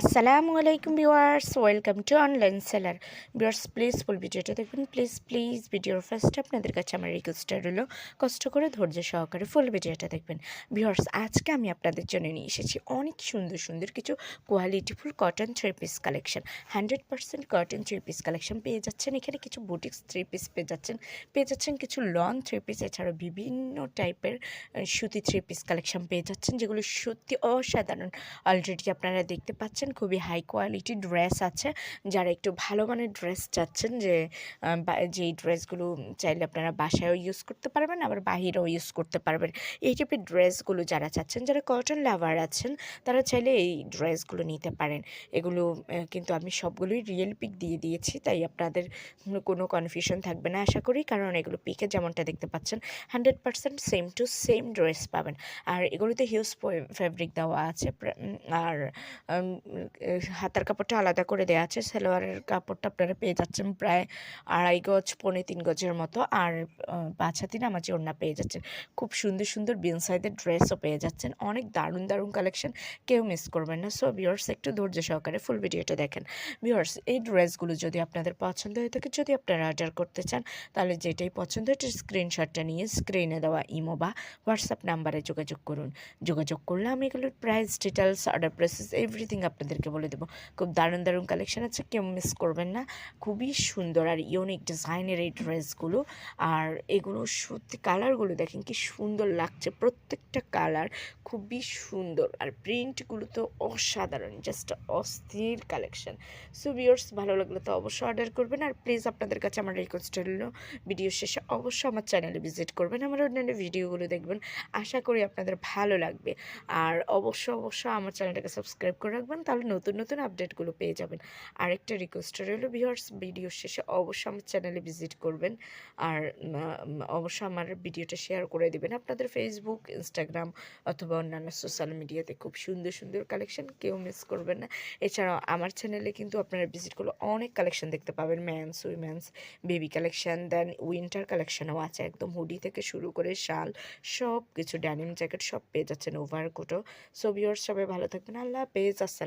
আসসালামু আলাইকুম viewers, welcome to online seller. Viewers please full ভিডিওটা দেখবেন। প্লিজ প্লিজ ভিডিওর ফার্স্ট আপনাদের কাছে আমার রিকোয়েস্টার হলো কষ্ট করে ধৈর্য সহকারে ফুল ভিডিওটা দেখবেন। ভিউয়ার্স, আজকে আমি আপনাদের জন্য নিয়ে এসেছি অনেক সুন্দর সুন্দর কিছু qualityful cotton three piece collection hundred percent cotton three piece collection পেয়ে যাচ্ছেন। এখানে কিছু বুটিক্স থ্রি পিস পেয়ে যাচ্ছেন। পেয়ে যাচ্ছেন কিছু লং থ্রি পিস এছাড়াও বিভিন্ন টাইপের সুতি থ্রি পিস কালেকশন পেয়ে যাচ্ছেন, যেগুলো সত্যি অসাধারণ। অলরেডি আপনারা দেখতে পাচ্ছেন খুবই হাই কোয়ালিটি ড্রেস আছে। যারা একটু ভালো মানের ড্রেস চাচ্ছেন যে যেই ড্রেসগুলো চাইলে আপনারা বাসায়ও ইউজ করতে পারবেন, আবার বাহিরেও ইউজ করতে পারবেন। এই টাইপের ড্রেসগুলো যারা চাচ্ছেন, যারা কটন লাভার আছেন, তারা চাইলে এই ড্রেসগুলো নিতে পারেন। এগুলো কিন্তু আমি সবগুলোই রিয়েল পিক দিয়ে দিয়েছি, তাই আপনাদের কোনো- কোনো কনফিউশন থাকবে না আশা করি, কারণ এগুলো পিকে যেমনটা দেখতে পাচ্ছেন hundred percent same to same dress পাবেন। আর এগুলোতে হিউজ ফেব্রিক দেওয়া আছে আর হাতার কাপড়টা আলাদা করে দেওয়া আছে। সালোয়ারের কাপড়টা আপনারা পেয়ে যাচ্ছেন প্রায় আড়াই গজ, পৌনে তিন গজের মতো। আর পাঁচ হাতি নামাজি ওড়না পেয়ে যাচ্ছেন। খুব সুন্দর সুন্দর বিন সাইজের ড্রেসও পেয়ে যাচ্ছেন। অনেক দারুণ দারুণ কালেকশন। কেউ মিস করবেন না। সো ভিউয়ার্স, একটু ধৈর্য সহকারে ফুল ভিডিওটা দেখেন। ভিউয়ার্স, এই ড্রেসগুলো যদি আপনাদের পছন্দ হয়ে থাকে, যদি আপনারা অর্ডার করতে চান, তাহলে যেটাই পছন্দ হয় স্ক্রিনশটটা নিয়ে স্ক্রিনে দেওয়া ইমো বা হোয়াটসঅ্যাপ নাম্বারে যোগাযোগ করুন। যোগাযোগ করলে আমি এগুলোর price details order process, everything আপনাদেরকে বলে দেবো। খুব দারুণ দারুণ কালেকশন আছে, কেউ মিস করবেন না। খুবই সুন্দর আর ইউনিক ডিজাইনের এই ড্রেসগুলো আর এগুলো সত্যি কালারগুলো দেখেন কি সুন্দর লাগছে, প্রত্যেকটা কালার খুবই সুন্দর। আর প্রিন্টগুলো তো অসাধারণ জাস্ট অস্থির কালেকশান সো ভিউয়ার্স ভালো লাগলে তো অবশ্যই অর্ডার করবেন। আর প্লিজ আপনাদের কাছে আমার রিকোয়েস্ট হলো ভিডিও শেষে অবশ্যই আমার চ্যানেলে ভিজিট করবেন, আমার অন্যান্য ভিডিওগুলো দেখবেন। আশা করি আপনাদের ভালো লাগবে। আর অবশ্যই অবশ্যই আমার চ্যানেলটাকে সাবস্ক্রাইব করে রাখবেন। তাহলে নতুন নতুন আপডেটগুলো পেয়ে যাবেন। আরেকটা রিকোয়েস্ট রইল ভিউয়ার্স ভিডিও শেষে অবশ্যই আমার চ্যানেলে ভিজিট করবেন। আর অবশ্যই আমার ভিডিওটা শেয়ার করে দেবেন। আপনাদের ফেসবুক ইনস্টাগ্রাম অথবা অন্যান্য সোশ্যাল মিডিয়াতে খুব সুন্দর সুন্দর কালেকশন কেউ মিস করবেন না। এছাড়াও আমার চ্যানেলে কিন্তু আপনারা ভিজিট করলে অনেক কালেকশন দেখতে পাবেন। Men's women's baby collection then winter কালেকশনও আছে। একদম হুডি থেকে শুরু করে শাল সব কিছু ড্যানিম জ্যাকেট সব পেয়ে যাচ্ছেন ওভার কোটো সো ভিউয়ার্স সবাই ভালো থাকবেন। আল্লাহ পেজ আসসালাম।